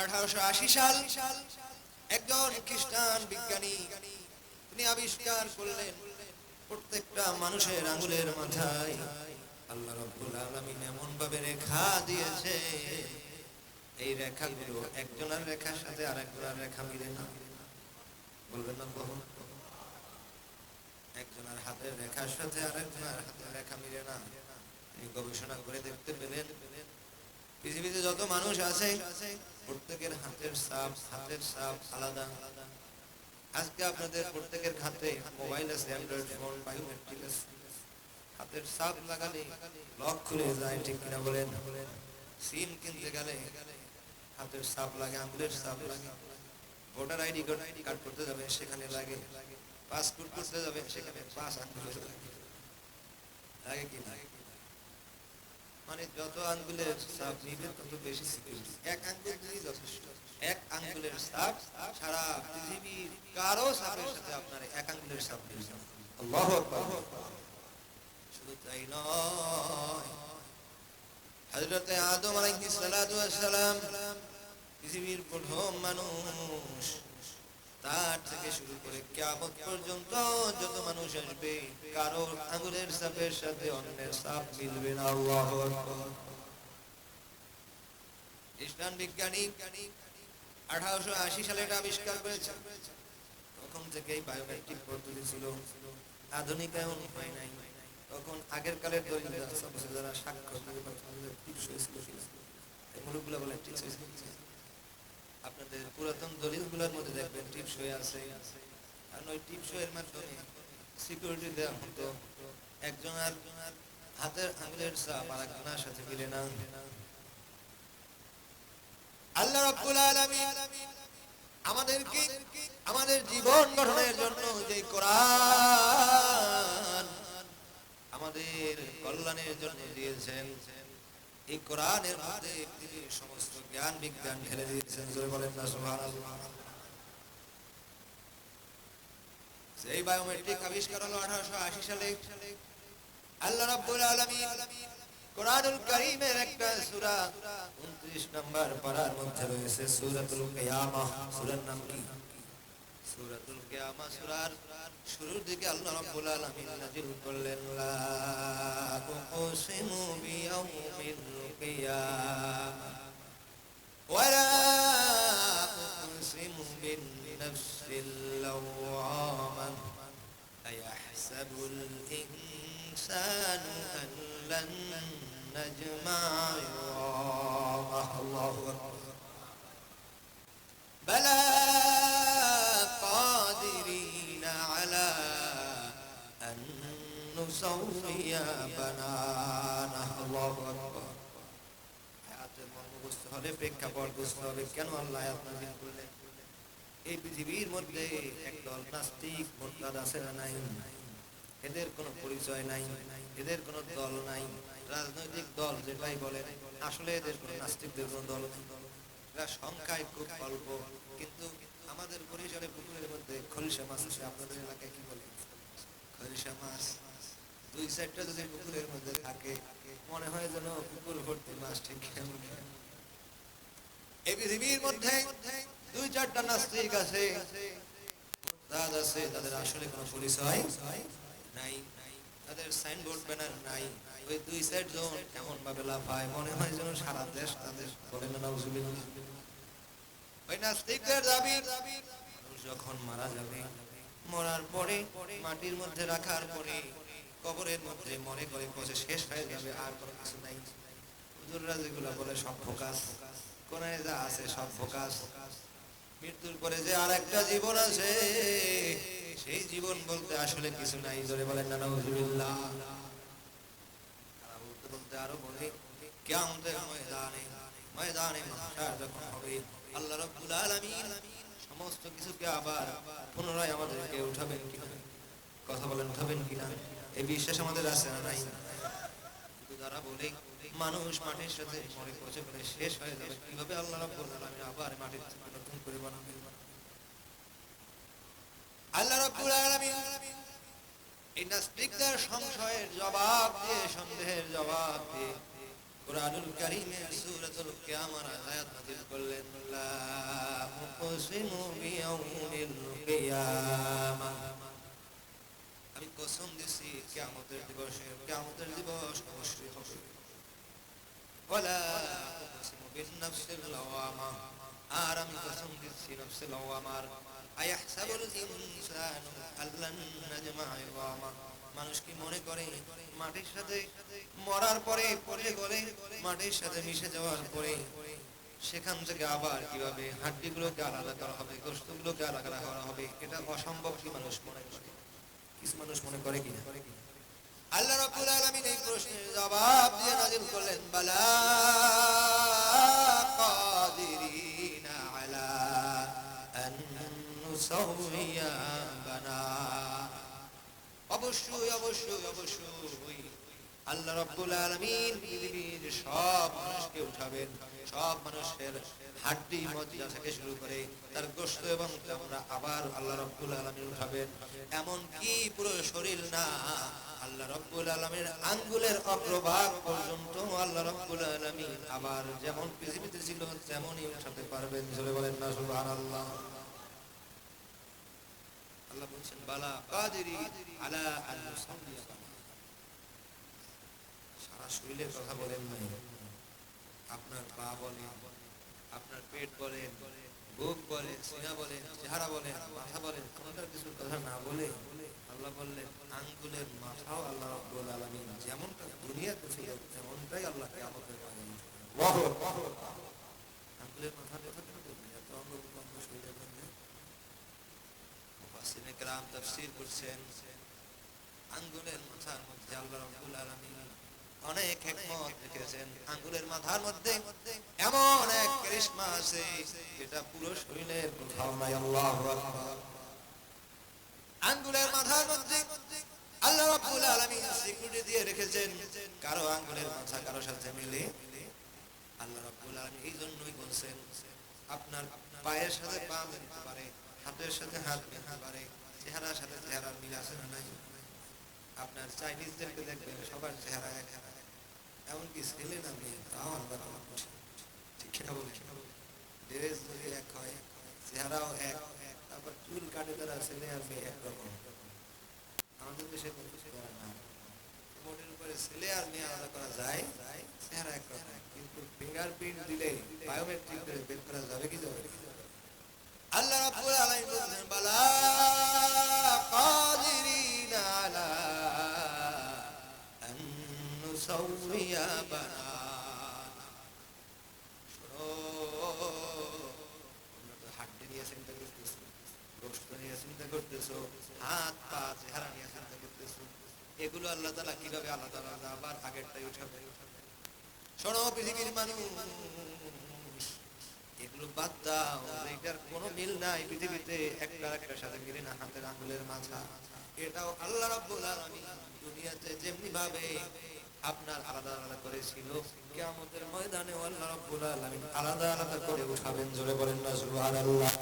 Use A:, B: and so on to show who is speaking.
A: আঠারোশো আশি সাল একজন খ্রিস্টান বিজ্ঞানী, তিনি আবিষ্কার করলেন প্রত্যেকটা মানুষের আঙ্গুলের মাথায়, আল্লাহ রব্বুল আলামিন এমন ভাবে রেখা দিয়েছে। এই রেখাগুলো একজনের রেখার সাথে আরেকজনের রেখা মিলে না। বলবেন না বহু? একজনের হাতের রেখার সাথে আরেকজনের হাতের রেখা মিলে না। তিনি গবেষণা করে দেখতে পেলেন পৃথিবীতে যত মানুষ আছে, প্রত্যেকের হাতের সাপ হাতের সাপ আলাদা। আজকে আপনাদের প্রত্যেকের হাতে মোবাইল আছে অ্যান্ড্রয়েড ফোন বায়োমেট্রিক হাতের সাপ লাগালে লক খুলে যায়, ঠিক কিনা বলেন? সিম কিনতে গেলে হাতের সাপ লাগে, আঙুলের সাপ লাগে। ভোটার আইডি কার্ড করতে যাবে, সেখানে লাগে। পাসপোর্ট করতে যাবে, সেখানে পাস আঙুলের লাগে। লাগে কি লাগে? মানে যত আঙ্গুলের সাপ তত বেশি সিকিউরিটি এক যথেষ্ট। এক আঙ্গুলের সাপ সারা পৃথিবীর কারও সাপের সাথে আপনার এক আঙ্গুলের সাপ শুধু তাই নয়, হযরতে আদম পৃথিবীর প্রথম মানুষ তার থেকে শুরু করে কিয়ামত পর্যন্ত যত মানুষ আসবে কারও আঙুলের সাপের সাথে অন্যের সাপ মিলবে না খ্রিস্টান বিজ্ঞানী আঠারোশো আশি সালে এটা আবিষ্কার করেছে তখন থেকেই বায়োমেট্রিক পদ্ধতি ছিল। আধুনিক এমন হয় নাই। তখন আগের কালের যারা সাক্ষ্য দিয়ে প্রথমে টিপসই ছিল এই মুলুকগুলো বলে টিপসই ছিল আপনাদের পুরাতন দলিলগুলোর মধ্যে দেখবেন টিপসই আছে। আর ওই টিপসইয়ের মাধ্যমে সিকিউরিটি দেওয়া হতো একজন আর হাতের আঙুলের চাপ আর একজনের সাথে মিলে না। আল্লাহ রাব্বুল আলামিন আমাদেরকে আমাদের জীবন গঠনের জন্য যে কোরআন আমাদের কল্যাণের জন্য দিয়েছেন। এই কোরআনের মধ্যে তিনি সমস্ত জ্ঞান, বিজ্ঞান ঢেলে দিয়েছেন, জোরে বলেন না, সুবহানাল্লাহ। সেই বায়োমেট্রিক আবিষ্কার হলো আঠারোশো আশি সালে, আল্লাহ রাব্বুল আলামিন কোরআনুল কারীমের একটা সূরা 29 নম্বর পারার মধ্যে রয়েছে, সূরাতুল কিয়ামাহ সূরার নাম কি? সূরাতুল কিয়ামা সূরার শুরুর দিকে আল্লাহ রাব্বুল আলামিন নাযিল করলেন, লা উকসিমু বিয়াউমিল نجمع عظامه الله أكبر بلى قادرين على أن نسوي بنانه الله أكبر হায়াতের মর্ম বুঝতে হলে প্রেক্ষাপট বুঝতে হবে কেন আল্লাহ আপনার করলেন এই পৃথিবীর মধ্যে একদল নাস্তিক মোরতাদ আছে না নাই এদের কোনো পরিচয় নাই এদের কোনো দল নাই রাজনৈতিক দল যেটাই বলে আসলে এদের কোনো নাস্তিকদের কোনো দল এরা সংখ্যায় খুব অল্প, কিন্তু আমাদের পরিসরে পুকুরের মধ্যে খরিষা মাছ আছে, আপনাদের এলাকায় কি বলে খরিষা মাছ, দুই সাইডটা যদি পুকুরের মধ্যে থাকে, মনে হয় যেন পুকুর ভর্তি মাছ, ঠিক কেমন এই পৃথিবীর মধ্যে দুই চারটা নাস্তিক আছে আছে, তাদের আসলে কোনো পরিচয় নাই। তাদের সাইনবোর্ড ব্যানার নাই। ওই দুই সাইড জোন এমন ভাবে লাফায়, মনে হয় যেন সারা দেশ তাদের বলে না নাউজুবিল্লাহ ওই নাস্তিকদের দাবি, যখন মারা যাবে, মরার পরে মাটির মধ্যে রাখার পরে কবরের মধ্যে মনে করে পচে শেষ হয়ে যাবে, আর কোনো কিছু নাই। হুজুররা যেগুলো বলে, সব ফোকাস। কোরআনে যা আছে সব ফোকাস। মৃত্যুর পরে যে আর একটা জীবন আছে সেই জীবন বলতে আসলে কিছু নাই। ধরে বলেন না নাউজুবিল্লাহ তারা বলতে আরও বলে ময়দানে ময়দানে যখন হবে, আল্লাহ রাব্বুল আলামিন সমস্ত কিছুকে আবার পুনরায় আমাদেরকে উঠাবেন কথা বলেন, উঠাবেন এই বিশ্বাস আমাদের আছে না নাই? বলে, মানুষ মাটির সাথে মরে পচে পড়ে শেষ হয়ে যাবে, কীভাবে আল্লাহ রাব্বুল আলামিন আবার মাটির নতুন করে বানাবে আল্লাহ রাব্বুল আলামিন এই নাস্তিকদের সংশয়ের জবাব দিয়ে, সন্দেহের জবাব দিয়ে সূরাতুল কিয়ামার আয়াত নাযিল করলেন বিয়াউমিল কিয়ামাহ আমি কসম দিছি, কিয়ামতের দিবসে, কিয়ামতের দিবস অবশ্যই হবে। ওয়ালা উকসিমু বিন নাফসিল লাওয়ামা আর আমি কসম দিচ্ছি নফসিল লাওয়ামার আয়াহসাবুল ইনসানু আল্লান নাজমা ইযামা মানুষ কি মনে করে মাটির সাথে মরার পরে পড়ে গলে, মাটির সাথে মিশে যাওয়ার পরে? সেখান থেকে আবার কীভাবে হাড্ডিগুলোকে আলাদা করা হবে গোস্তগুলোকে আলাদা করা হবে? এটা অসম্ভব কি মানুষ মনে করে? কিছু মানুষ মনে করে কিনা? আল্লাহ রাব্বুল আলামিন এই প্রশ্নের জবাব দিয়ে নাযিল করলেন, বালা শুরু করে তার গোশত এবং আবার আল্লাহ রাব্বুল আলামিন উঠাবেন। এমন কি পুরো শরীর না, আল্লাহ রাব্বুল আলামিনের আঙ্গুলের অগ্রভাগ পর্যন্ত আল্লাহ রাব্বুল আলামিন আবার যেমন পৃথিবীতে ছিল, তেমনই উঠাতে পারবেন। বলেন না, সুবহানাল্লাহ। আল্লাহ বলছেন, বালা কাদেরি আলা ইউসাল্লিয়া সারা শরীরের কথা বলেন নাই। আপনার পা বলেন, আপনার পেট বলেন, বুক বলে সিনা বলেন, চেহারা বলেন, মাথা বলেন, কোনটার কিছু কথা না বলে আল্লাহ বললেন, আঙ্গুলের মাথাও আল্লাহ রাব্বুল আলামিন যেমনটা দুনিয়াতে ছিল, তেমনটাই আল্লাহ কিয়ামতের মাঠে আঙ্গুলের মাথার কথা কেন বলবেন এত অঙ্গ প্রত্যঙ্গ শরীরের মধ্যে করছেন আঙ্গুলের মাথার মধ্যে আল্লাহ আলামিন অনেক হিকমত আঙ্গুলের মাথার মধ্যে এমন এক আছে, যেটা পুরো শরীরের কোথাও নাই, আল্লাহু আকবার। আঙ্গুলের মাথার মধ্যে আল্লাহ আলামিন সিকিউরিটি দিয়ে রেখেছেন, কারও আঙ্গুলের মাথা কারও সাথে মিলে। আল্লাহ রাব্বুল আলামিন এই জন্যই বলছেন, আপনার পায়ের সাথে পা মিলতে পারে হাতের সাথে হাত পারে চেহারার সাথে চেহারার মিল আছে না নাই? আপনার চাইনিজদেরকে দেখবেন সবার চেহারা এক। এমনকি ছেলে না মেয়ে তাও। ঠিক কিনা বলি ড্রেস যদি এক হয়, চেহারাও এক। তারপর চুল কাটে তারা ছেলে আর মেয়ে একরকম। আমাদের দেশে মোটের উপরে ছেলে আর মেয়ে আলাদা করা যায়, চেহারা একরকম। কিন্তু ফিঙ্গারপ্রিন্ট দিলে বায়োমেট্রিক বের করা যাবে কি যাবে চিন্তা করতেছো? হাত, পা, চেহারা নিয়ে চিন্তা করতেছো? এগুলো আল্লাহ তাআলা কীভাবে আলাদা আলাদা আবার আগেরটাই উঠাবে? শোনো পৃথিবীর মানুষ, এগুলো বাদ দাও, এটার কোনো মিল নাই পৃথিবীতে একটা সাথে মিলে না, হাতের আঙ্গুলের মাথা এটাও আল্লাহ রাব্বুল আলামিন দুনিয়াতে যেমনি ভাবে আপনার আলাদা আলাদা করেছিল, কিয়ামতের ময়দানে আল্লাহ রাব্বুল আলামিন আলাদা আলাদা করে উঠাবেন। জোরে বলেন না, সুবহানাল্লাহ।